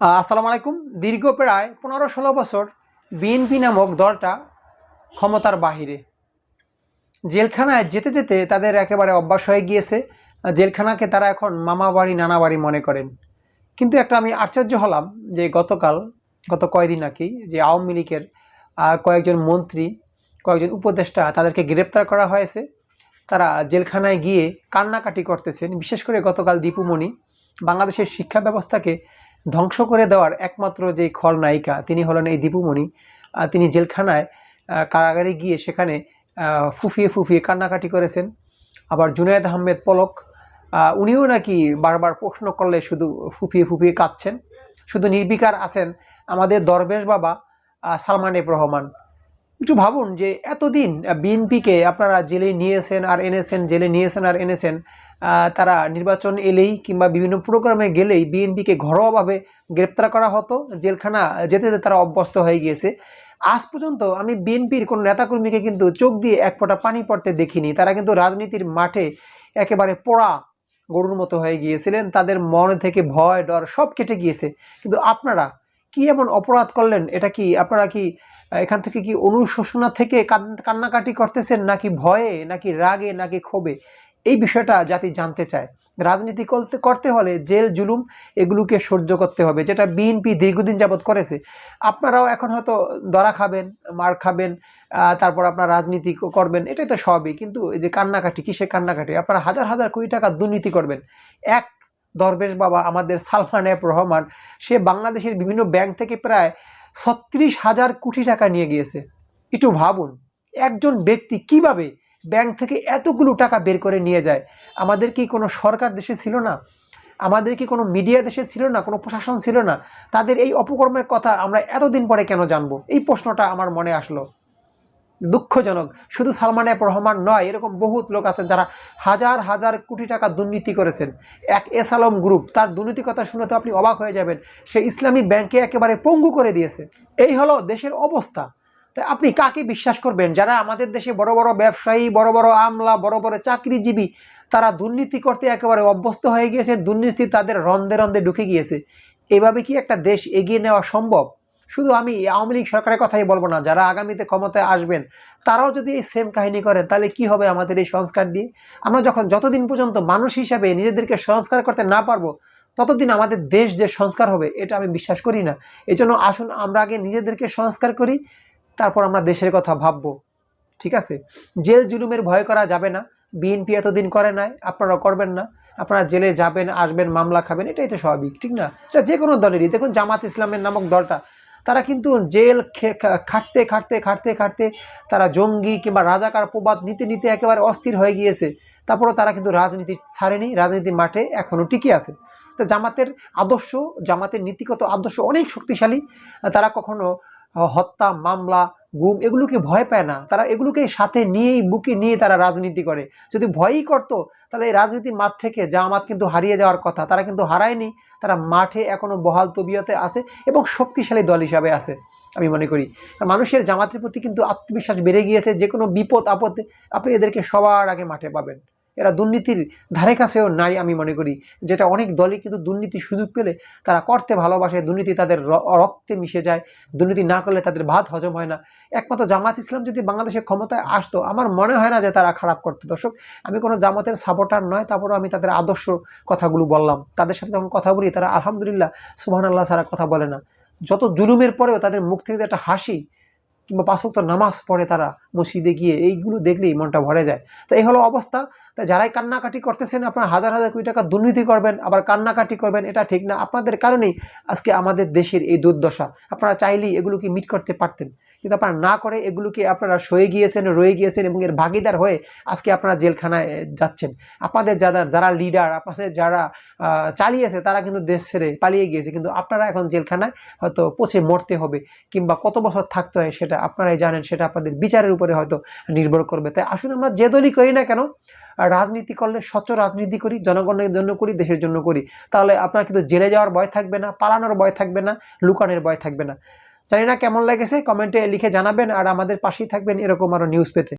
আসসালামু আলাইকুম। দীর্ঘ প্রায় পনেরো ষোলো বছর বিএনপি নামক দলটা ক্ষমতার বাহিরে। জেলখানায় যেতে যেতে তাদের একেবারে অভ্যাস হয়ে গিয়েছে। জেলখানাকে তারা এখন মামা বাড়ি নানা বাড়ি মনে করেন। কিন্তু একটা আমি আশ্চর্য হলাম যে গতকাল, গত কয়দিন নাকি যে আওয়ামী লীগের কয়েকজন মন্ত্রী, কয়েকজন উপদেষ্টা তাদেরকে গ্রেপ্তার করা হয়েছে। তারা জেলখানায় গিয়ে কান্নাকাটি করতেছেন। বিশেষ করে গতকাল দীপুমণি বাংলাদেশের শিক্ষা ব্যবস্থাকে ধ্বংস করে দেওয়ার একমাত্র যে খলনায়িকা তিনি হলেন এই দীপুমণি। তিনি জেলখানায় কারাগারে গিয়ে সেখানে ফুফিয়ে ফুফিয়ে কান্নাকাটি করেছেন। আবার জুনায়েদ আহমেদ পলক উনিও নাকি বারবার প্রশ্ন করলে শুধু ফুফিয়ে ফুফিয়ে কাঁদছেন। শুধু নির্বিকার আছেন আমাদের দরবেশ বাবা সালমান এফ রহমান। একটু ভাবুন যে এতদিন বিএনপিকে আপনারা জেলে নিয়েছেন আর এনেছেন, জেলে নিয়েছেন আর এনেছেন তারা নির্বাচন এলেই কিংবা বিভিন্ন প্রোগ্রামে গেলেই বিএনপিকে ঘরোয়াভাবে গ্রেপ্তার করা হতো, জেলখানা যেতে যেতে তারা অভ্যস্ত হয়ে গিয়েছে। আজ পর্যন্ত আমি বিএনপির কোনো নেতাকর্মীকে কিন্তু চোখ দিয়ে এক ফোঁটা পানি পড়তে দেখিনি। তারা কিন্তু রাজনীতির মাঠে একেবারে পোড়া গরুর মতো হয়ে গিয়েছিলেন। তাদের মন থেকে ভয়, ডর সব কেটে গিয়েছে। কিন্তু আপনারা কি এমন অপরাধ করলেন? এটা কি আপনারা কি এখান থেকে কি অনুশোচনা থেকে কান্নাকাটি করতেছেন নাকি ভয়ে, নাকি রাগে, নাকি ক্ষোভে? এই বিষয়টা জাতি জানতে চায়। রাজনীতি করতে করতে হলে জেল, জুলুম এগুলোকে সহ্য করতে হবে, যেটা বিএনপি দীর্ঘদিন যাবৎ করেছে। আপনারাও এখন হয়তো দরা খাবেন, মার খাবেন তারপর আপনার রাজনীতি করবেন, এটাই তো সবই। কিন্তু এই যে কান্নাকাটি কিসে কান্নাকাটি? আপনারা হাজার হাজার কোটি টাকা দুর্নীতি করবেন। এক দরবেশ বাবা আমাদের সালমান এফ রহমান, সে বাংলাদেশের বিভিন্ন ব্যাংক থেকে প্রায় ছত্রিশ হাজার কোটি টাকা নিয়ে গিয়েছে। একটু ভাবুন, একজন ব্যক্তি কীভাবে ব্যাংক থেকে এতগুলো টাকা বের করে নিয়ে যায়। আমাদের কি কোনো সরকার দেশে ছিল না? আমাদের কি কোনো মিডিয়া দেশে ছিল না? কোনো প্রশাসন ছিল না? তাদের এই অপকর্মের কথা আমরা এতদিন পরে কেন জানব? এই প্রশ্নটা আমার মনে আসলো। দুঃখজনক। শুধু সালমান এফ রহমান নয়, এরকম বহুত লোক আছেন যারা হাজার হাজার কোটি টাকা দুর্নীতি করেছেন। এক এস আলম গ্রুপ, তার দুর্নীতি কথা শুনে তো আপনি অবাক হয়ে যাবেন। সে ইসলামী ব্যাংকে একেবারে পঙ্গু করে দিয়েছে। এই হলো দেশের অবস্থা। আপনি কাকে বিশ্বাস করবেন? যারা আমাদের দেশে বড় বড় ব্যবসায়ী, বড় বড় আমলা, বড় বড় চাকরিজীবী, তারা দুর্নীতি করতে একেবারে অভ্যস্ত হয়ে গিয়েছে, দুর্নীতি তাদের রন্ধে রন্ধে ঢুকে গিয়েছে। এভাবে কি একটা দেশ এগিয়ে নেওয়া সম্ভব? শুধু আমি আওয়ামী লীগ সরকারের কথাই বলব না, যারা আগামীতে ক্ষমতায় আসবেন, তারাও যদি এই সেম কাহিনী করেন তাহলে কি হবে আমাদের এই সংস্কার দিয়ে? আমরা যখন যতদিন পর্যন্ত মানুষ হিসাবে নিজেদেরকে সংস্কার করতে না পারব, ততদিন আমাদের দেশ যে সংস্কার হবে, এটা আমি বিশ্বাস করি না। এজন্য আসুন আমরা আগে নিজেদেরকে সংস্কার করি তারপর আমরা দেশের কথা ভাববো, ঠিক আছে? জেল জুলুমের ভয় করা যাবে না, বিএনপি এতদিন করে নাই, আপনারা করবেন না, আপনারা জেলে যাবেন, আসবেন, মামলা খাবেন, এটাই তো স্বাভাবিক, ঠিক না? এটা যে কোনো দলেরই, দেখুন জামাত ইসলামের নামক দলটা, তারা কিন্তু জেল খাটতে খাটতে খাটতে খাটতে তারা জঙ্গি কিংবা রাজাকার প্রবাদ নিতে নিতে একেবারে অস্থির হয়ে গিয়েছে, তারপরেও তারা কিন্তু রাজনীতি ছাড়েনি, রাজনীতির মাঠে এখনও টিকে আছে। তো জামাতের আদর্শ, জামাতের নীতিগত আদর্শ অনেক শক্তিশালী, তারা কখনো হত্যা, মামলা, গুম এগুলোকে ভয় পায় না। তারা এগুলোকে সাথে নিয়েই, বুকে নিয়ে তারা রাজনীতি করে। যদি ভয়ই করতো, তাহলে এই রাজনীতির মাঠ থেকে জামাত কিন্তু হারিয়ে যাওয়ার কথা। তারা কিন্তু হারায়নি। তারা মাঠে এখনও বহাল তবিয়তে আছে এবং শক্তিশালী দল হিসাবে আছে, আমি মনে করি। মানুষের জামাতের প্রতি কিন্তু আত্মবিশ্বাস বেড়ে গিয়েছে। যে কোনো বিপদ, আপদে আপনি এদেরকে সবার আগে মাঠে পাবেন। এরা দুর্নীতির ধারে কাছেও নাই আমি মনে করি। যেটা অনেক দলই কিন্তু দুর্নীতির সুযোগ পেলে তারা করতে ভালোবাসে, দুর্নীতি তাদের রক্তে মিশে যায়, দুর্নীতি না করলে তাদের ভাত হজম হয় না। একমাত্র জামাত ইসলাম যদি বাংলাদেশের ক্ষমতায় আসতো, আমার মনে হয় না যে তারা খারাপ করতো। দর্শক, আমি কোনো জামাতের সাপোর্টার নয়, তারপরেও আমি তাদের আদর্শ কথাগুলো বললাম। তাদের সাথে যখন কথা বলি, তারা আলহামদুলিল্লাহ সুবহান আল্লাহ সারা কথা বলে না। যত জুলুমের পরেও তাদের মুখ থেকে যে একটা হাসি কিংবা পাঁচক্ত নামাজ পড়ে তারা মসজিদে গিয়ে এইগুলো দেখলেই মনটা ভরে যায়। তো এই হলো অবস্থা। তা যারাই কান্নাকাটি করতেছেন, আপনারা হাজার হাজার কোটি টাকা দুর্নীতি করবেন, আবার কান্নাকাটি করবেন, এটা ঠিক না। আপনাদের কারণেই আজকে আমাদের দেশের এই দুর্দশা। আপনারা চাইলেই এগুলোকে মিট করতে পারতেন। কিন্তু আপনারা না করে এগুলোকে আপনারা সয়ে গিয়েছেন, রয়ে গিয়েছেন এবং এর ভাগিদার হয়ে আজকে আপনারা জেলখানায় যাচ্ছেন। আপনাদের যারা যারা লিডার আপনাদের যারা চালিয়েছে তারা কিন্তু দেশ ছেড়ে পালিয়ে গিয়েছে। কিন্তু আপনারা এখন জেলখানায় হয়তো পচে মরতে হবে কিংবা কত বছর থাকতে হয় সেটা আপনারাই জানেন, সেটা আপনাদের বিচারের উপরে হয়তো নির্ভর করবে। তাই আসুন আমরা যে দলই করি না কেন, রাজনীতি করলে স্বচ্ছ রাজনীতি করি, জনগণের জন্য করি, দেশের জন্য করি। তাহলে আপনার কিন্তু জেলে যাওয়ার ভয় থাকবে না, পালানোর ভয় থাকবে না, লুকানোর ভয় থাকবে না। জানি না কেমন লেগেছে, কমেন্টে লিখে জানাবেন আর আমাদের পাশেই থাকবেন এরকম আরও নিউজ পেতে।